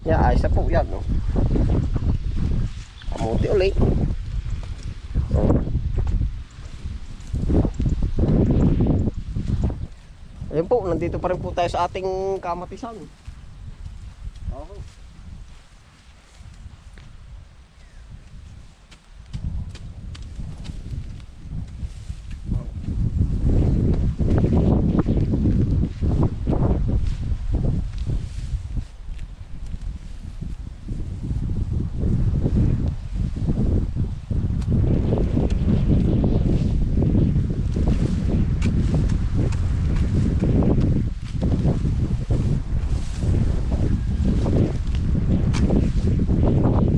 Yeah, ayos na po yan. No? Kamuti ulit. Oh. Ayun po, nandito pa rin po tayo sa ating kamatisan. Okay.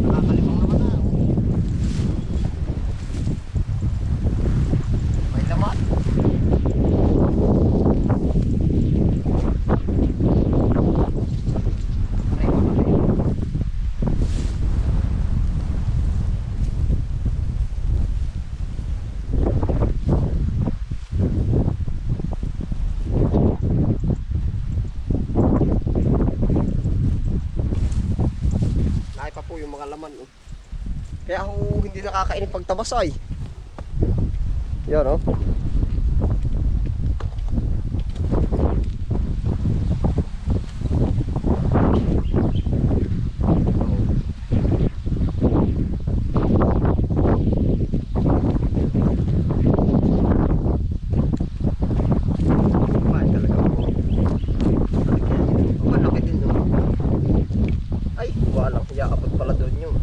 Nakakalimang naman na. oh. May laman. Ay, malaki. Laki pa po yung mga laman. Oh. Kaya ako hindi nakakain pag tabasay. Yan oh. Ay, talaga po. Malaki din oh. Ay, walang yakapot pala doon yun.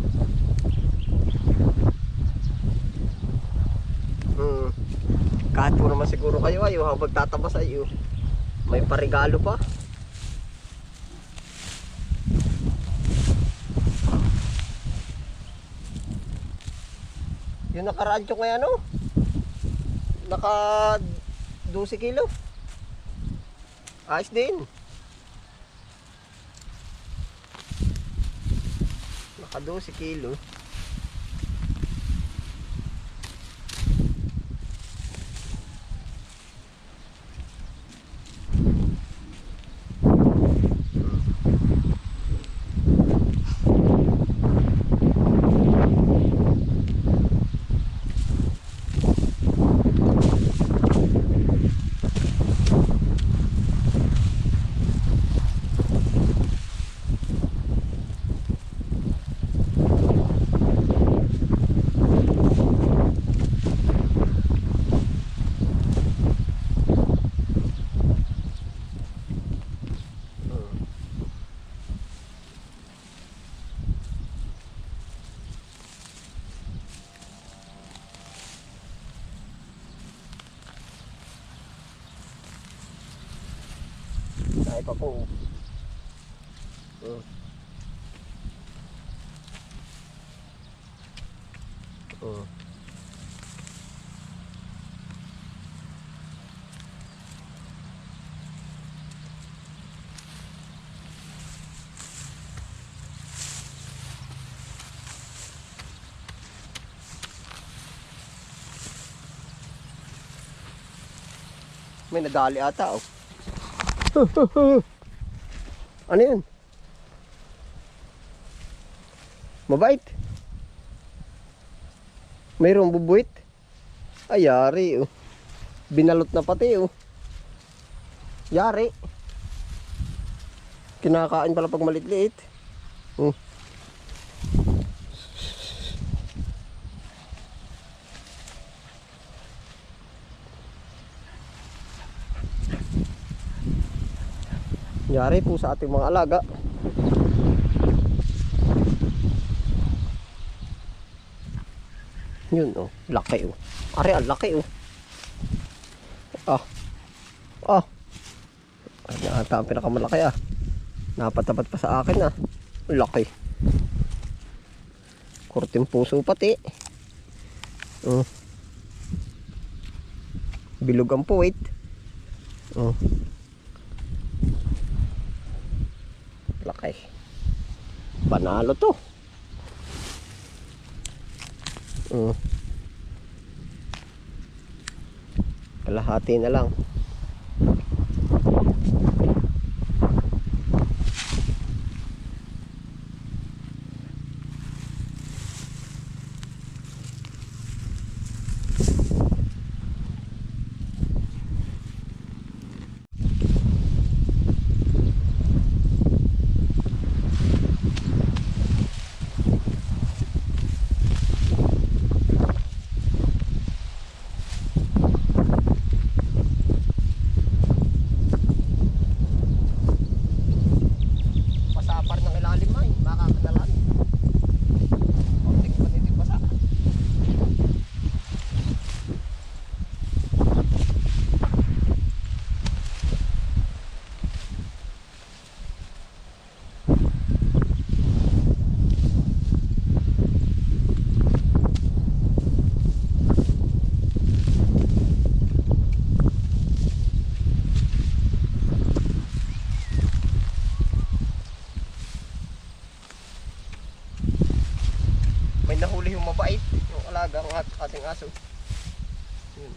Hmm. Kahit po naman siguro ayo habang tatabas ayo. May parigalo pa. Yung nakaradyo kaya ano? Naka 12 kilo. Ayos din. Naka 12 kilo. Pa po. Mm. Mm. May nadali ata oh. ano yun? Mabait. Mayroong bubuit. Ay, yari oh. Binalot na pati oh. Yari. Kinakain pala pag malit-liit. Oh. Yari po sa ating mga alaga. Yun oh, laki oh. Are, ang laki oh. Ah. Ah. Ay, na ata ang pinakamalaki ah. Napatapat pa sa akin ah. Laki. Kurting puso pati. Oh. Bilog ang puwit. Oh. Laki. Panalo to. Mm. Kalahati na lang. nahuli yung mabait. Yung alaga ng at- ating aso. Yun.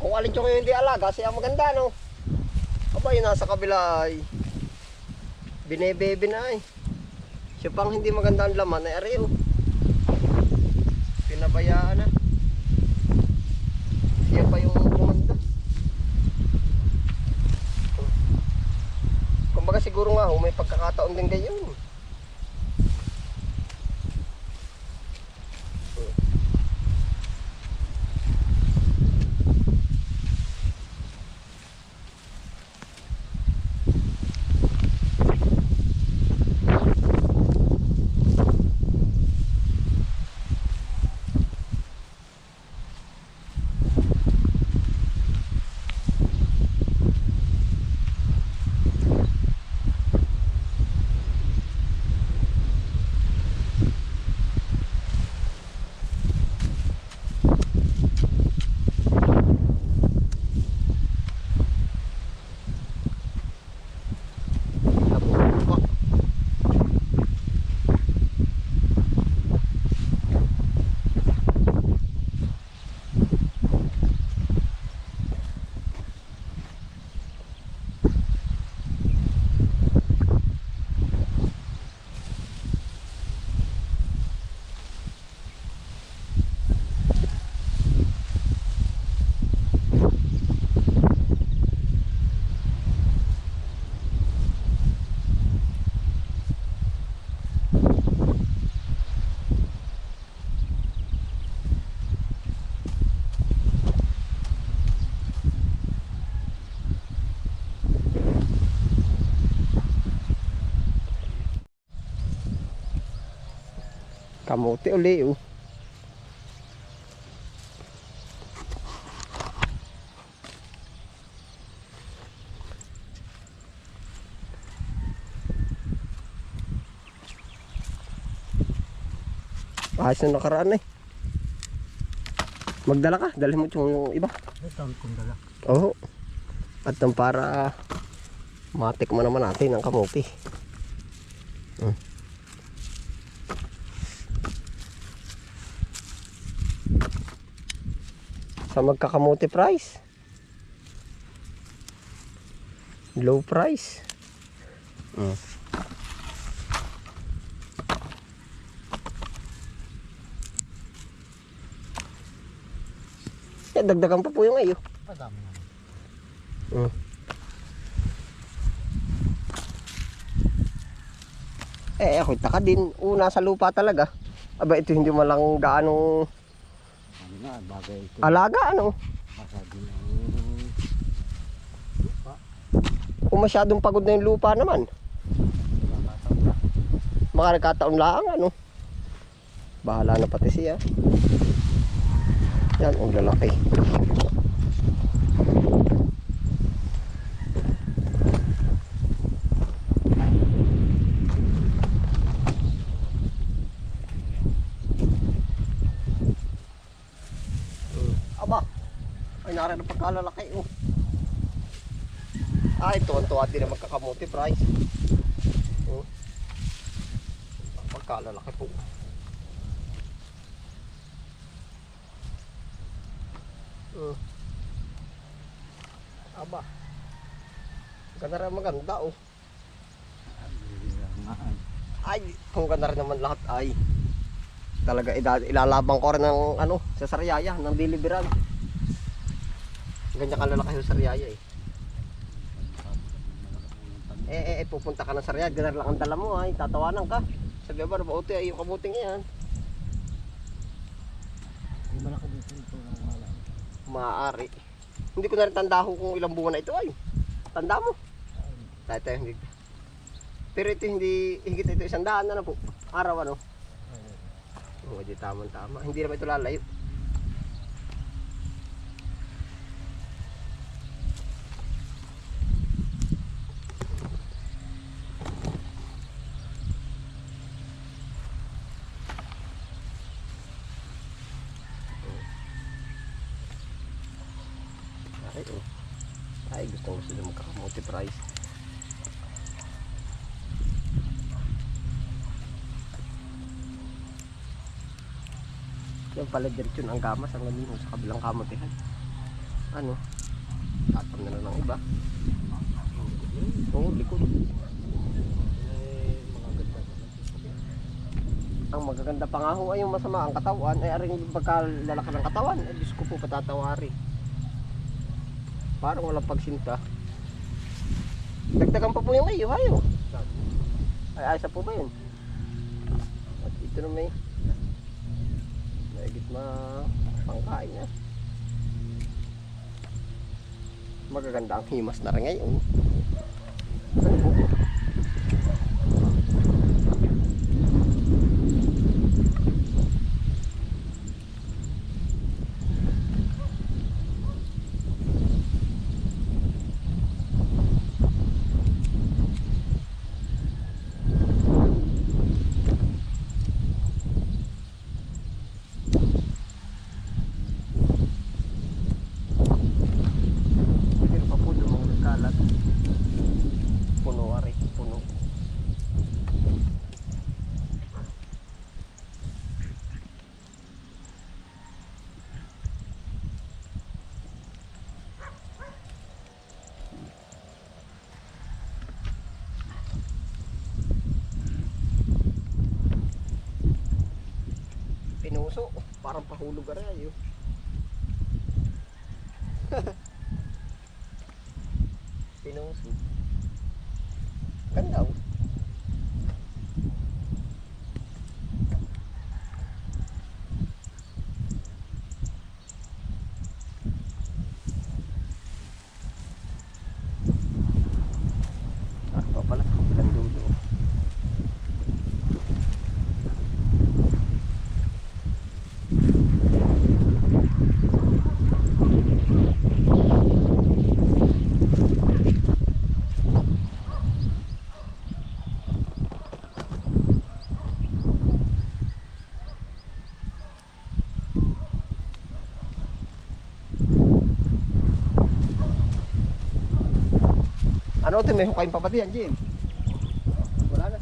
Kung alin yung hindi alaga, siya maganda, no? Aba, yun nasa kabila ay binebebe na ay. Siya pang hindi maganda ang laman ay ari, oh. Pinabayaan na. Siya pa yung kumanda. Kumbaga siguro nga, oh, may pagkakataon din ganyan. Oh. Tapos, oh. Kamote uli oh. Ayos na nakaraan eh. Magdala ka, dalhin mo yung iba. Ito ang kundala. Oo. At ang para matik mo naman natin ang kamote. Hmm. Sa magkakamote price. Low price. Hmm. Eh, dagdagan pa po yung ayo. Madami naman. Mm. Eh, ako taka din. Una sa lupa talaga. Aba, ito hindi mo lang gaano Ano na, bagay ito. alaga, ano? Masabi ng lupa. Kung masyadong pagod na yung lupa naman. Na. Baka nagkataon lang, ano? Bahala na pati siya. Yan, ang lalaki. Aba, ay narin ang pagkalalaki, oh. Ay, tuwan-tuwa din na magkakamuti price. Oh. Pagkalalaki po. Uh. Aba. Ganda rin maganda oh. Ay, kung ganda rin naman lahat ay. Talaga ila- ilalabang ko rin ng ano, sa Sariaya, ng deliveran. Ganyan kalalaki sa Sariaya eh. Eh, eh, eh, pupunta ka ng Sariaya, ganun lang ang dala mo ay, tatawanan ka. Sabi ba, mabuti ay yung kabuting yan. May malaki dito ito. Maaari. Hindi ko na rin tanda ko kung ilang buwan na ito ay. Tanda mo. Tayo tayo hindi. Pero ito hindi higit ito isang daan na na po. Araw ano. Oo, di tamang tama. Hindi naman ito lalayo. Kung gusto nyo price. Yan pala diretso ang gamas ang ganino sa kabilang kamutihan. Ano? Tatam na lang ng iba. Oo, likod. Eh. Ang magaganda pa nga ho ay yung masama ang katawan ay aring pagkalalaki ng katawan ay Diyos ko po patatawari parang walang pagsinta dagdagan pa po yung iyo hayo ay ayos po ba yun? At ito na may maigit ma pangkain na. Magaganda ang himas na rin ngayon. Ano po Pero pa po yung mga kalat. Puno ari, puno. Pinuso, parang pahulog ari ayo. Pinuso. Ganda oh. Ah, pa pala. Kapilang dulo. Ano ito? May hukayin pa pati yan, Jim. Wala na.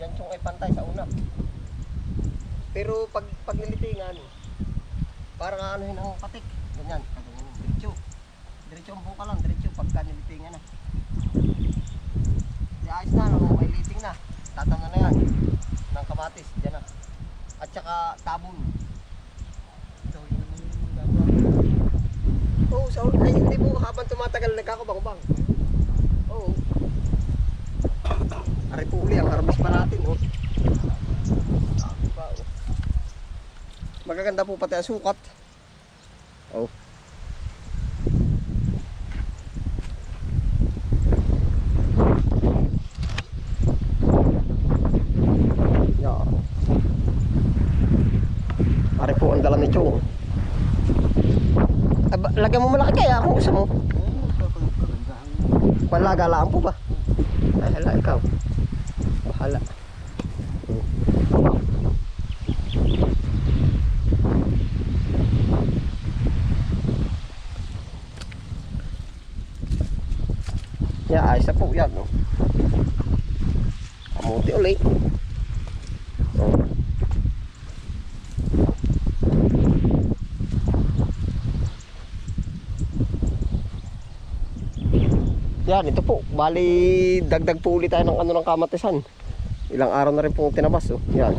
Yan yung ay pantay sa una. Pero pag pag nilitingan, parang anuhin ang patik. Ganyan, ganyan, diretso. Diretso ang buka lang, diretso pagka nilitingan na. Ayos na, no? may liting na. Tatam na yan. Ng kamatis, dyan na. At saka tabon. Ito, yun ang gagawa. Oo, oh, sa ay hindi po habang tumatagal nagkakabang-bang. Oo. Ari po uli, ang harvest pa natin, oh. Oh. Magaganda po pati ang sukat. Oh. Yeah. Ari po ang dala ni Chong. Aba, lagyan mo malaki kaya kung gusto mo. Kagandahan. Palagalaan po ba? Ay, hala, ikaw. Bahala. Yeah, ayos na po yan, no? Kamuti ulit. Yan, ito po. Bali, dagdag po ulit tayo ng ano ng kamatisan. Ilang araw na rin pong tinabas, oh. Yan.